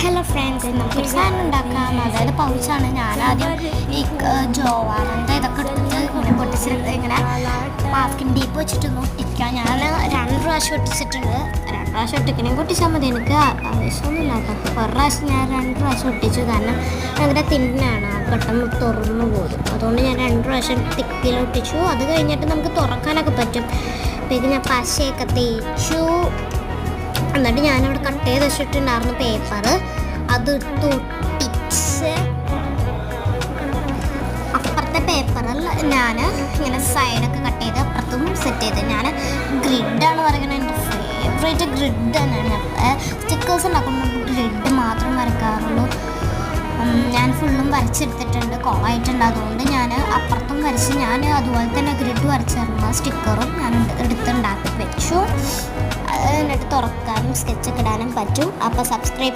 Hello friends നമുക്കൊരു സാധനം ഉണ്ടാക്കാം. അതായത് പൗച്ചാണ്. ഞാനാദ്യം ഈ ജോവാറിന്റെ ഇതൊക്കെ എടുത്തിട്ട് ഇങ്ങനെ പൊട്ടിച്ചിട്ട് ഇങ്ങനെ മാസ്കിൻ ഡീപ്പ് വെച്ചിട്ട് ഒട്ടിക്കാം. ഞാൻ രണ്ട് പ്രാവശ്യം ഒട്ടിച്ചിട്ടുണ്ട്. രണ്ട് പ്രാവശ്യം ഒട്ടിക്കണേ പൊട്ടിച്ചാൽ മതി എനിക്ക്. ആവശ്യമൊന്നുമില്ല കേട്ടോ ഒരു പ്രാവശ്യം ഞാൻ രണ്ട് പ്രാവശ്യം ഒട്ടിച്ചു. കാരണം ഭയങ്കര തിന്നാണ്. പെട്ടെന്ന് തുറന്നു പോകും അതുകൊണ്ട് ഞാൻ രണ്ട് പ്രാവശ്യം തിക്കിൽ ഒട്ടിച്ചു. അത് കഴിഞ്ഞിട്ട് നമുക്ക് തുറക്കാനൊക്കെ പറ്റും. പിന്നെ ഞാൻ പശയൊക്കെ തേച്ചു. എന്നിട്ട് ഞാനിവിടെ കട്ട് ചെയ്ത് വെച്ചിട്ടുണ്ടായിരുന്നു പേപ്പർ അത് തൊട്ടിച്ച് അപ്പുറത്തെ പേപ്പറിൽ ഞാൻ ഇങ്ങനെ സൈഡൊക്കെ കട്ട് ചെയ്ത് അപ്പുറത്തും സെറ്റ് ചെയ്ത്. ഞാൻ ഗ്രിഡാണ് പറയുന്നത് എന്റെ ഫേവറേറ്റ് ഗ്രിഡ് തന്നെയാണ്. ഞാൻ സ്റ്റിക്കേഴ്സ് ഉണ്ടാക്കുമ്പോൾ ഗ്രിഡ് മാത്രം വരയ്ക്കാറുള്ളൂ. ഞാൻ ഫുള്ളും വരച്ചെടുത്തിട്ടുണ്ട്. കോളായിട്ടുണ്ട് അതുകൊണ്ട് ഞാൻ അപ്പുറത്തും വരച്ച് ഞാൻ അതുപോലെ തന്നെ ഗ്രിഡ് വരച്ചിരുന്ന സ്റ്റിക്കറും ഞാൻ എടുത്തുണ്ടാക്കി വെച്ചു. എന്നിട്ട് തുറക്കാനും సబ్స్క్రిప్ச்சுக்கு டேனும் பற்றும் அப்போ சப்ஸ்கிரைப்